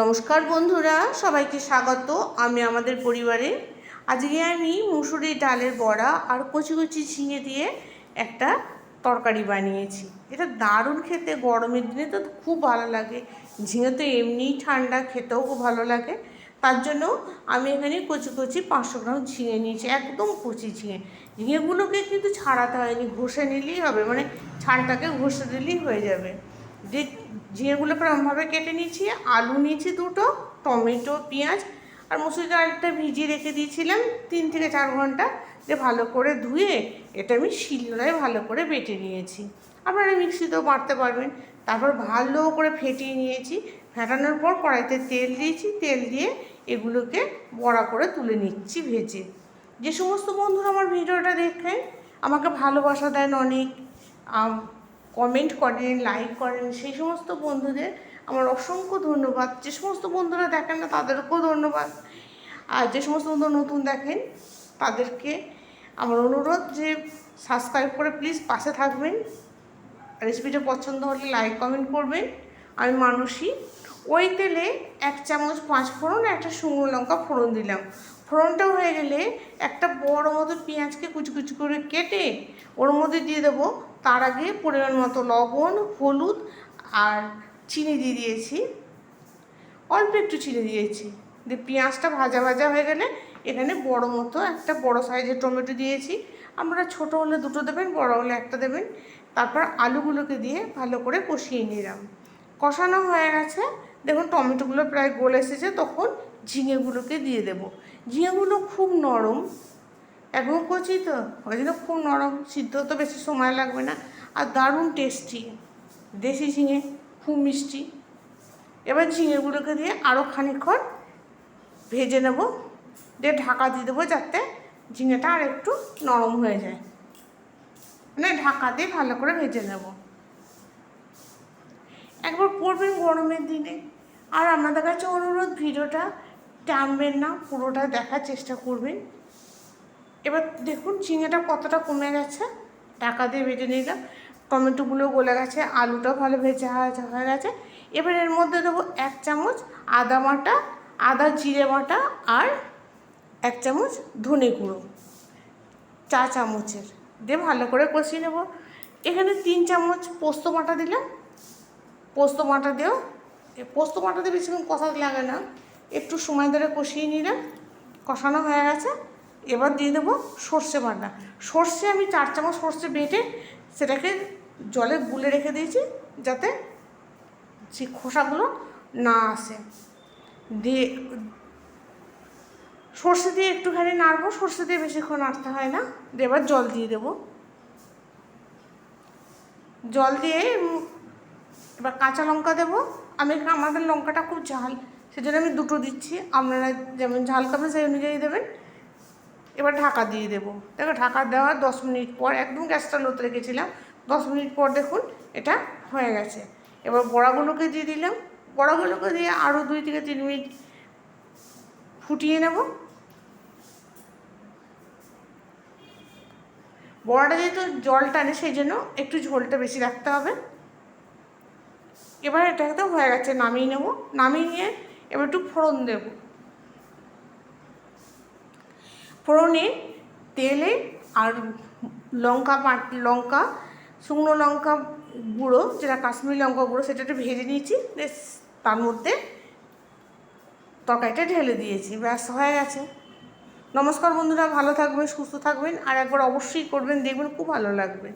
নমস্কার বন্ধুরা, সবাইকে স্বাগত। আমি আমাদের পরিবারে। আজকে আমি মুসুরি ডালের বড়া আর কচি কচি ঝিঙে দিয়ে একটা তরকারি বানিয়েছি। এটা দারুণ খেতে, গরমের দিনে তো খুব ভালো লাগে। ঝিঙে তো এমনিই ঠান্ডা, খেতেও খুব ভালো লাগে। তার জন্য আমি এখানে কচি কচি পাঁচশো গ্রাম ঝিঙে নিয়েছি, একদম কচি ঝিঙে। ঝিঙেগুলোকে কিন্তু ছাড়াতে হয়নি, ঘষে নিলেই হবে মানে ছাড়টাকে ঘষে দিলেই হয়ে যাবে। যে ঝিঙেগুলো এরকমভাবে কেটে নিয়েছি, আলু নিয়েছি দুটো, টমেটো, পেঁয়াজ আর মুসুরি ডালটা ভিজিয়ে রেখে দিয়েছিলাম তিন থেকে চার ঘণ্টা। যে ভালো করে ধুয়ে এটা আমি শিলনোড়ায় ভালো করে বেটে নিয়েছি। আপনারা মিক্সিতেও বাটতে পারবেন। তারপর ভালো করে ফেটিয়ে নিয়েছি। ফেটানোর পর কড়াইতে তেল দিয়েছি। তেল দিয়ে এগুলোকে বড়া করে তুলে নিচ্ছি ভেজে। যে সমস্ত বন্ধুরা আমার ভিডিওটা দেখেন, আমাকে ভালোবাসা দেন অনেক। কমেন্ট করেন লাইক করেন, সেই সমস্ত বন্ধুদের আমার অসংখ্য ধন্যবাদ। যে সমস্ত বন্ধুরা দেখেন না, তাদেরকেও ধন্যবাদ। আর যে সমস্ত বন্ধু নতুন দেখেন, তাদেরকে আমার অনুরোধ যে সাবস্ক্রাইব করে প্লিজ পাশে থাকবেন। রেসিপিটা পছন্দ হলে লাইক কমেন্ট করবেন। আমি মানুষই ওই তেলে এক চামচ পাঁচ ফোড়ন একটা শুকনো লঙ্কা ফোড়ন দিলাম। ফোড়নটা হয়ে গেলে একটা বড় মতো পেঁয়াজকে কুচি কুচি করে কেটে ওর মধ্যে দিয়ে দেবো তার আগে পরিমাণ মতো লবণ, হলুদ আর চিনি দিয়ে দিয়েছি। অল্প একটু চিনি দিয়েছি। দিয়ে পেঁয়াজটা ভাজা ভাজা হয়ে গেলে এখানে বড় মতো একটা বড় সাইজের টমেটো দিয়েছি। আপনারা ছোট হলে দুটো দেবেন, বড় হলে একটা দেবেন। তারপর আলুগুলোকে দিয়ে ভালো করে কষিয়ে নিলাম। কষানো হয়ে গেছে। দেখুন টমেটোগুলো প্রায় গলে এসেছে, তখন ঝিঙেগুলোকে দিয়ে দেব। ঝিঙেগুলো খুব নরম একদম কচি তো, ওই জন্য খুব নরম, সিদ্ধ তো বেশি সময় লাগবে না। আর দারুণ টেস্টি দেশি ঝিঙে, খুব মিষ্টি। এবার ঝিঙেগুলোকে দিয়ে আরও খানিকক্ষণ ভেজে নেব, দিয়ে ঢাকা দিয়ে দেবো যাতে ঝিঙেটা আর একটু নরম হয়ে যায়। মানে ঢাকা দিয়ে ভালো করে ভেজে নেব। একবার করবেন গরমের দিনে। আর আপনাদের কাছে অনুরোধ, ভিডিওটা টানবেন না, পুরোটা দেখার চেষ্টা করবেন। এবার দেখুন ঝিঙেটা কতটা কমে গেছে। টাকা দিয়ে ভেজে নিলাম। টমেটোগুলো গলে গেছে, আলুটাও ভালো ভেজে হয়ে- গেছে। এবার এর মধ্যে দেবো এক চামচ আদা বাটা, আদা জিরে বাটা আর এক চামচ ধনে গুঁড়ো। চা চামচের। দিয়ে ভালো করে কষিয়ে নেব। এখানে তিন চামচ পোস্ত বাটা দিলাম। পোস্ত বাটা দিয়েও পোস্ত বাটা দিয়ে বেশিক্ষণ কষাতে লাগে না। একটু সময় ধরে কষিয়ে নিলাম। কষানো হয়ে গেছে। এবার দিয়ে দেবো সর্ষে বাটা। সর্ষে আমি চার চামচ সর্ষে বেটে সেটাকে জলে গুলে রেখে দিয়েছি যাতে যে খোসাগুলো না আসে। দিয়ে সর্ষে দিয়ে একটুখানি নাড়বো, সর্ষে দিয়ে বেশিক্ষণ নাড়তে হয় না। এবার জল দিয়ে দেবো। জল দিয়ে এবার কাঁচা লঙ্কা দেবো। আমি আমাদের লঙ্কাটা খুব ঝাল, সেজন্য আমি দুটো দিচ্ছি। আপনারা যেমন ঝাল খাবেন সেই অনুযায়ী দেবেন। এবার ঢাকা দিয়ে দেবো। দেখো ঢাকা দেওয়ার দশ মিনিট পর, একদম গ্যাসটা লোতে রেখেছিলাম। দশ মিনিট পর দেখুন এটা হয়ে গেছে। এবার বড়াগুলোকে দিয়ে দিলাম। বড়াগুলোকে দিয়ে আরও দুই থেকে তিন মিনিট ফুটিয়ে নেব। বড়াটা যেহেতু জল টানে, সেই জন্য একটু ঝোলটা বেশি রাখতে হবে। এবার এটা তো হয়ে গেছে, নামিয়ে নেব। নামিয়ে নিয়ে এবার একটু ফোড়ন দেব। ফোড়নে তেলে আর লঙ্কা পাট লঙ্কা, শুকনো লঙ্কা গুঁড়ো, যেটা কাশ্মীরি লঙ্কা গুঁড়ো, সেটা একটু ভেজে নিয়েছি, বেশ তার মধ্যে তরকারিটা ঢেলে দিয়েছি, ব্যাস হয়ে গেছে। নমস্কার বন্ধুরা, ভালো থাকবেন, সুস্থ থাকবেন, আর একবার অবশ্যই করবেন, দেখবেন খুব ভালো লাগবে।